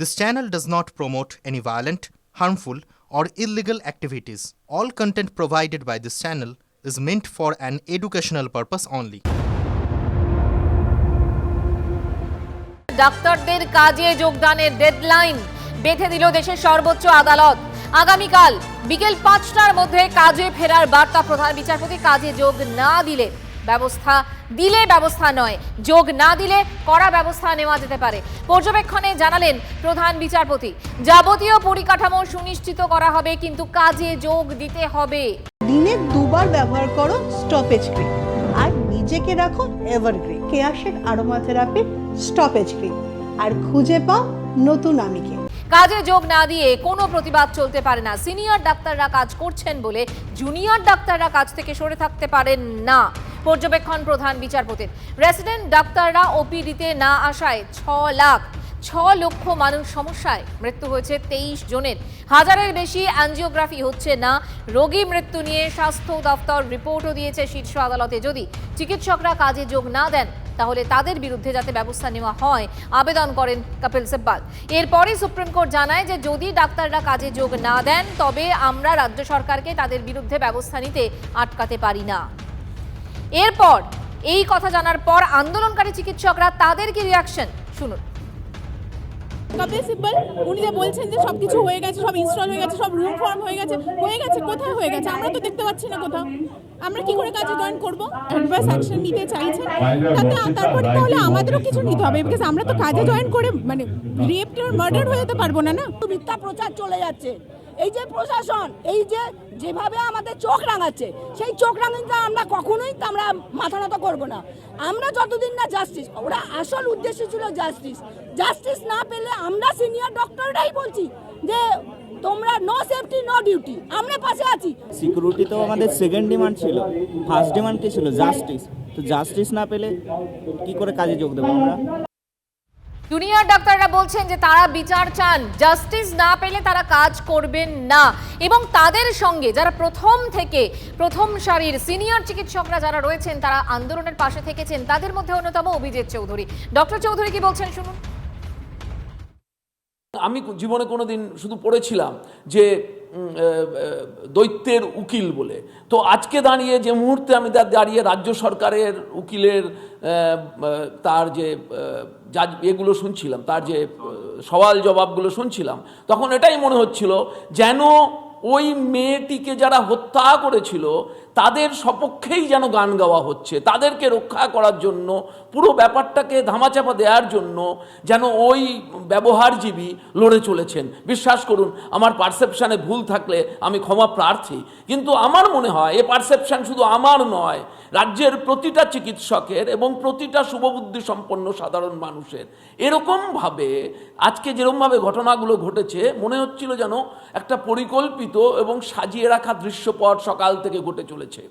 This channel does not promote any violent, harmful, or illegal activities. All content provided by this channel is meant for an educational purpose only. ডাক্তারদের কাজে যোগদানের deadline বেঁধে দিল দেশের সর্বোচ্চ আদালত আগামীকাল বিকেল পাঁচটার মধ্যে কাজে ফেরার বার্তা প্রধান বিচারপতি কাজে যোগ না দিলে ব্যবস্থা দিলে ব্যবস্থা নয় যোগ না দিলে কড়া ব্যবস্থা নেওয়া যেতে পারে। পর্যবেক্ষণে জানালেন প্রধান বিচারপতি। যাবতীয় পরিকাঠামো সুনিশ্চিত করা হবে কিন্তু কাজে যোগ দিতে হবে। দিনে দুবার ব্যবহার করো স্টপেজ ক্রিম আর নিজেকে রাখো evergreen Keya Seth aroma therapy stop age cream আর খুঁজে পাও নতুন আমিকে। কাজে যোগ না দিয়ে কোনো প্রতিবাদ চলতে পারে না। সিনিয়র ডাক্তাররা কাজ করছেন বলে জুনিয়র ডাক্তাররা কাজ থেকে সরে থাকতে পারেন না। পর্যবেক্ষণ প্রধান বিচারপতির। রেসিডেন্ট ডাক্তাররা ওপিডিতে না আসায় ছ লাখ, ছ লক্ষ মানুষ সমস্যায় মৃত্যু হয়েছে তেইশ জনের। হাজারের বেশি অ্যাঞ্জিওগ্রাফি হচ্ছে না, রোগী মৃত্যু নিয়ে স্বাস্থ্য দপ্তর রিপোর্টও দিয়েছে শীর্ষ আদালতে। যদি চিকিৎসকরা কাজে যোগ না দেন, তাহলে তাদের বিরুদ্ধে যাতে ব্যবস্থা নেওয়া হয়, আবেদন করেন কপিল সিব্বাল। এরপরে সুপ্রিম কোর্ট জানায় যে যদি ডাক্তাররা কাজে যোগ না দেন, তবে আমরা রাজ্য সরকারকে তাদের বিরুদ্ধে ব্যবস্থা নিতে আটকাতে পারি না। এরপর এই কথা জানার পর আন্দোলনকারী চিকিৎসকরা তাদের কি রিয়াকশন শুনুন। কপিল সিব্বল উনি যে বলছেন যে সব কিছু হয়ে গেছে সব ইনস্টল হয়ে গেছে সব রুম ফর্ম হয়ে গেছে হয়ে গেছে কোথায় হয়ে গেছে? আমরা তো দেখতে পাচ্ছি না কোথাও। আমরা কি করে কাজে জয়েন করব? অ্যাডভান্স অ্যাকশন নিতে চাইছেন? তাতে তারপরে তাহলে আমাদেরও কিছু নিতে হবে বিকজ আমরা তো কাজে জয়েন করে মানে রেপ মার্ডার হয়ে যেতে পারব না না? মিথ্যা প্রচার চলে যাচ্ছে। এই যে প্রশাসন, এই যে যেভাবে আমাদের চোখ রাঙাচ্ছে, সেই চোখ রাঙাতে আমরা কখনোই আমরা মাথা নত করব না। আমরা যতদিন না জাস্টিস ওরা আসল উদ্দেশ্য ছিল জাস্টিস জাস্টিস না পেলে আমরা সিনিয়র ডক্টররাই বলছি যে তোমরা নো সেফটি নো ডিউটি আমরা পাশে আছি। সিকিউরিটি তো আমাদের সেকেন্ড ডিমান্ড ছিল। ফার্স্ট ডিমান্ড কি ছিল জাস্টিস তো জাস্টিস না পেলে কি করে কাজে যোগ দেবো আমরা? জুনিয়র ডাক্তাররা বলছেন যে তারা বিচার চান। জাস্টিস না পেলে তারা কাজ করবেন না। এবং তাদের সঙ্গে যারা প্রথম থেকে, প্রথম সারির সিনিয়র চিকিৎসকরা যারা রয়েছেন, তারা আন্দোলনের পাশে থেকেছেন, তাদের মধ্যে অন্যতম অভিজিৎ চৌধুরী। ডক্টর চৌধুরী কি বলছেন? শুনুন। আমি জীবনে কোনোদিন শুধু পড়েছিলাম যে দৈত্যের উকিল বলে। তো আজকে দাঁড়িয়ে যে মুহূর্তে আমি দাঁড়িয়ে রাজ্য সরকারের উকিলের তার যে জাজ, এগুলো শুনছিলাম, তার যে সওয়াল জবাবগুলো শুনছিলাম, তখন এটাই মনে হচ্ছিল যেন ওই মেয়েটিকে যারা হত্যা করেছিল, তাদের সপক্ষেই যেন গান গাওয়া হচ্ছে। তাদেরকে রক্ষা করার জন্য, পুরো ব্যাপারটাকে ধামাচাপা দেওয়ার জন্য যেন ওই ব্যবহারজীবী লড়ে চলেছেন। বিশ্বাস করুন, আমার পারসেপশানে ভুল থাকলে আমি ক্ষমা প্রার্থী। কিন্তু আমার মনে হয়, এ পারসেপশান শুধু আমার নয় রাজ্যের প্রতিটা চিকিৎসকের এবং প্রতিটা শুভবুদ্ধি সম্পন্ন সাধারণ মানুষের। এরকমভাবে আজকে যেরকমভাবে ঘটনাগুলো ঘটেছে, মনে হচ্ছিল যেন একটা পরিকল্পিত এবং সাজিয়ে রাখা দৃশ্যপট সকাল থেকে ঘটে চলেছে।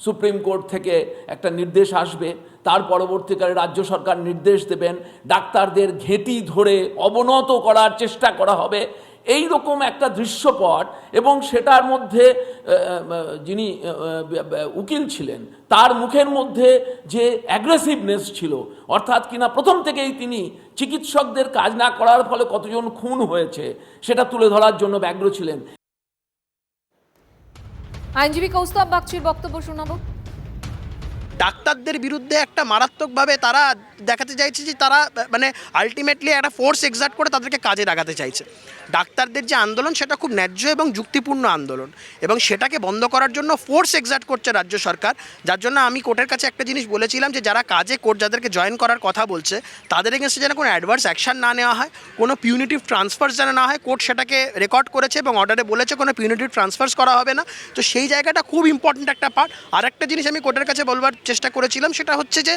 সুপ্রিম কোর্ট থেকে একটা নির্দেশ আসবে, তার পরবর্তীকালে রাজ্য সরকার নির্দেশ দেবেন, ডাক্তারদের ঘেঁটি ধরে অবনত করার চেষ্টা করা হবে এই রকম একটা দৃশ্যপট এবং সেটার মধ্যে যিনি উকিল ছিলেন, তার মুখের মধ্যে যে অ্যাগ্রেসিভনেস ছিল, অর্থাৎ কিনা প্রথম থেকেই তিনি চিকিৎসকদের কাজ না করার ফলে কতজন খুন হয়েছে, সেটা তুলে ধরার জন্য ব্যগ্র ছিলেন। আইনজীবী কৌস্তব বাগচির বক্তব্য শোনাবো। ডাক্তারদের বিরুদ্ধে একটা মারাত্মকভাবে তারা দেখাতে চাইছে যে তারা মানে আলটিমেটলি একটা ফোর্স এক্সার্ট করে তাদেরকে কাজে লাগাতে চাইছে। ডাক্তারদের যে আন্দোলন, সেটা খুব ন্যায্য এবং যুক্তিপূর্ণ আন্দোলন। এবং সেটাকে বন্ধ করার জন্য ফোর্স এক্সার্ট করছে রাজ্য সরকার। যার জন্য আমি কোর্টের কাছে একটা জিনিস বলেছিলাম যে, যারা কাজে কোর্ট যাদেরকে জয়েন করার কথা বলছে, তাদের এগেনস্টে যেন কোনো অ্যাডভার্স অ্যাকশন না নেওয়া হয়, কোনো পিউনিটিভ ট্রান্সফার্স যেন না হয়, কোর্ট সেটাকে রেকর্ড করেছে এবং অর্ডারে বলেছে কোনো পিউনিটিভ ট্রান্সফার্স করা হবে না। তো সেই জায়গাটা খুব ইম্পর্ট্যান্ট একটা পার্ট আর একটা জিনিস আমি কোর্টের কাছে বলবার চেষ্টা করেছিলাম সেটা হচ্ছে যে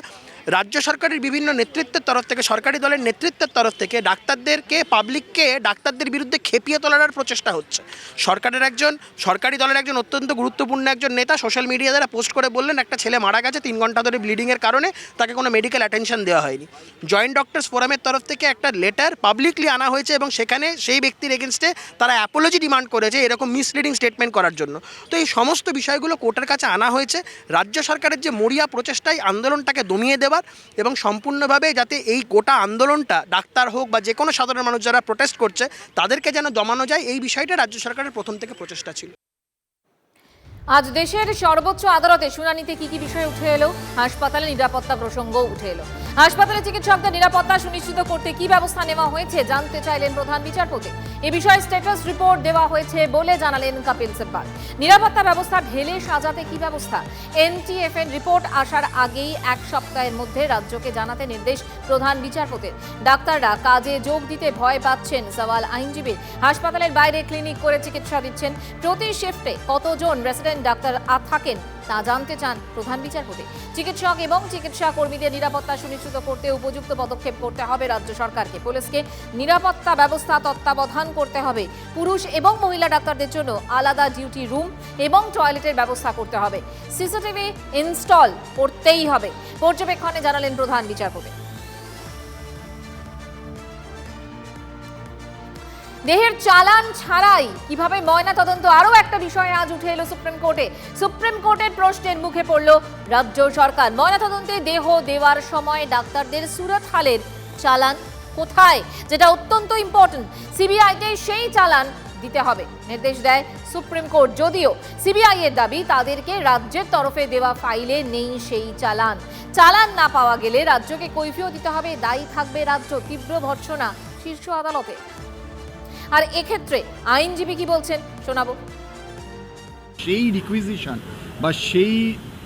রাজ্য সরকারের বিভিন্ন নেতৃত্বের তরফ থেকে, সরকারি দলের নেতৃত্বের তরফ থেকে ডাক্তারদেরকে পাবলিককে ডাক্তারদের বিরুদ্ধে খেপিয়ে তোলার প্রচেষ্টা হচ্ছে। সরকারের একজন, সরকারি দলের একজন অত্যন্ত গুরুত্বপূর্ণ একজন নেতা সোশ্যাল মিডিয়া দ্বারা পোস্ট করে বললেন, একটা ছেলে মারা গেছে, তিন ঘণ্টা ধরে ব্লিডিংয়ের কারণে তাকে কোনো মেডিকেল অ্যাটেনশন দেওয়া হয়নি। জয়েন্ট ডক্টরস ফোরামের তরফ থেকে একটা লেটার পাবলিকলি আনা হয়েছে এবং সেখানে সেই ব্যক্তির এগেনস্টে তারা অ্যাপোলজি ডিমান্ড করেছে এরকম মিসলিডিং স্টেটমেন্ট করার জন্য। তো এই সমস্ত বিষয়গুলো কোর্টের কাছে আনা হয়েছে। রাজ্য সরকারের যে মরিয়া প্রচেষ্টায় আন্দোলনটাকে দমিয়ে দেওয়া হওয়ার এবং সম্পূর্ণভাবে যাতে এই গোটা আন্দোলনটা, ডাক্তার হোক বা যে কোনো সাধারণ মানুষ যারা প্রোটেস্ট করছে, তাদেরকে যেন দমানো যায়, এই বিষয়টা রাজ্য সরকারের প্রথম থেকে প্রচেষ্টা ছিল। আজ দেশের সর্বোচ্চ আদালতে শুনানিতে কি কি বিষয় উঠে এলো? হাসপাতালে নিরাপত্তা প্রসঙ্গও উঠে এলো। হাসপাতালে চিকিৎসকদের নিরাপত্তা সুনিশ্চিত করতে কি ব্যবস্থা নেওয়া হয়েছে জানতে চাইলেন প্রধান বিচারপতি। এ বিষয়ে স্ট্যাটাস রিপোর্ট দেওয়া হয়েছে বলে জানালেন কপিল সিব্বাল। নিরাপত্তা ব্যবস্থা ঢেলে সাজাতে কি ব্যবস্থা? এনটিএফএন রিপোর্ট আসার আগেই এক সপ্তাহের মধ্যে রাজ্যকে জানাতে নির্দেশ প্রধান বিচারপতির। ডাক্তাররা কাজে যোগ দিতে ভয় পাচ্ছেন সওয়াল আইনজীবী। হাসপাতালের বাইরে ক্লিনিক করে চিকিৎসা দিচ্ছেন। প্রতি শিফটে কতজন রেসিডেন্ট ডাক্তার আ- থাকেন তা জানতে চান প্রধান বিচারপতি। চিকিৎসক এবং চিকিৎসা কর্মীদের নিরাপত্তা সুনিশ্চিত করতে উপযুক্ত পদক্ষেপ করতে হবে রাজ্য সরকারকে। পুলিশকে নিরাপত্তা ব্যবস্থা তত্ত্বাবধান করতে হবে। পুরুষ এবং মহিলা ডাক্তারদের জন্য আলাদা ডিউটি রুম এবং টয়লেটের ব্যবস্থা করতে হবে। সিসিটিভি ইনস্টল করতেই হবে। পর্যবেক্ষণে জানালেন প্রধান বিচারপতি। দেহের চালান ছাড়াই কীভাবে ময়না তদন্ত আরও একটা বিষয়ে আজ উঠে এলো সুপ্রিম কোর্টে। সুপ্রিম কোর্টের প্রশ্নের মুখে পড়ল রাজ্য সরকার। ময়না তদন্তে দেহ দেওয়ার সময় ডাক্তারদের সুরত হালের চালান কোথায়? যেটা অত্যন্ত ইম্পর্টেন্ট সিবিআইকে সেই চালান দিতে হবে, নির্দেশ দেয় সুপ্রিম কোর্ট। যদিও সিবিআই এর দাবি, তাদেরকে রাজ্যের তরফে দেওয়া ফাইলে নেই সেই চালান। চালান না পাওয়া গেলে রাজ্যকে কৈফিও দিতে হবে, দায়ী থাকবে রাজ্য। তীব্র ভর্ৎসনা শীর্ষ আদালতে। আর এক্ষেত্রে আইনজীবী কি বলছেন শোনাবো। সেই রিকুইজিশন বা সেই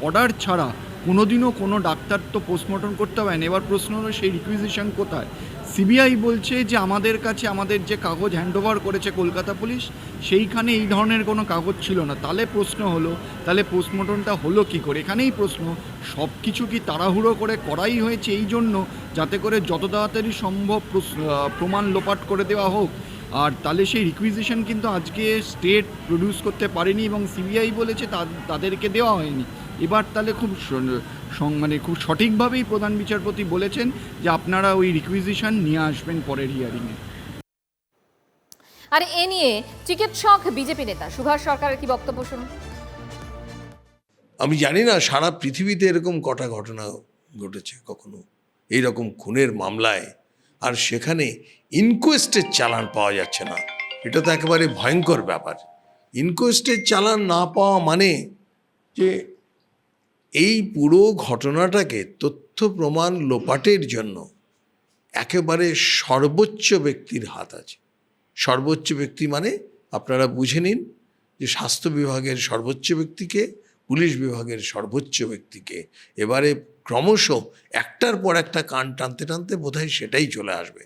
অর্ডার ছাড়া কোনোদিনও কোনো ডাক্তার তো পোস্টমর্টম করতে হবে না। এবার প্রশ্ন হলো সেই রিকুইজিশন কোথায়? সিবিআই বলছে যে আমাদের কাছে আমাদের যে কাগজ হ্যান্ডওভার করেছে কলকাতা পুলিশ, সেইখানে এই ধরনের কোনো কাগজ ছিল না। তাহলে প্রশ্ন হলো, তাহলে পোস্টমর্টমটা হলো কি করে? এখানেই প্রশ্ন সব কিছু কি তাড়াহুড়ো করে করাই হয়েছে এই জন্য? যাতে করে যত তাড়াতাড়ি সম্ভব প্রমাণ লোপাট করে দেওয়া হোক। আর তাহলে সেই রিকুইজিশন কিন্তু আজকে স্টেট প্রডিউস করতে পারেনি এবং সিবিআই বলেছে তা- তাদেরকে দেওয়া হয়নি। এবার তাহলে খুব মানে খুব সঠিকভাবেই প্রধান বিচারপতি বলেছেন যে আপনারা ওই রিকুইজিশন নিয়ে আসবেন পরের হিয়ারিংয়ে আর এ নিয়ে চিকিৎসক বিজেপি নেতা সুভাষ সরকারের কি বক্তব্য শুনুন? আমি জানি না সারা পৃথিবীতে এরকম কটা ঘটনা ঘটেছে কখনো। এই রকম খুনের মামলায় আর সেখানে ইনকোয়েস্টের চালান পাওয়া যাচ্ছে না। এটা তো একেবারে ভয়ঙ্কর ব্যাপার। ইনকোয়েস্টের চালান না পাওয়া মানে যে এই পুরো ঘটনাটাকে তথ্য প্রমাণ লোপাটের জন্য একেবারে সর্বোচ্চ ব্যক্তির হাত আছে। সর্বোচ্চ ব্যক্তি মানে আপনারা বুঝে নিন যে স্বাস্থ্য বিভাগের সর্বোচ্চ ব্যক্তিকে পুলিশ বিভাগের সর্বোচ্চ ব্যক্তিকে। এবারে ক্রমশ একটার পর একটা কান টানতে টানতে বোধহয় সেটাই চলে আসবে।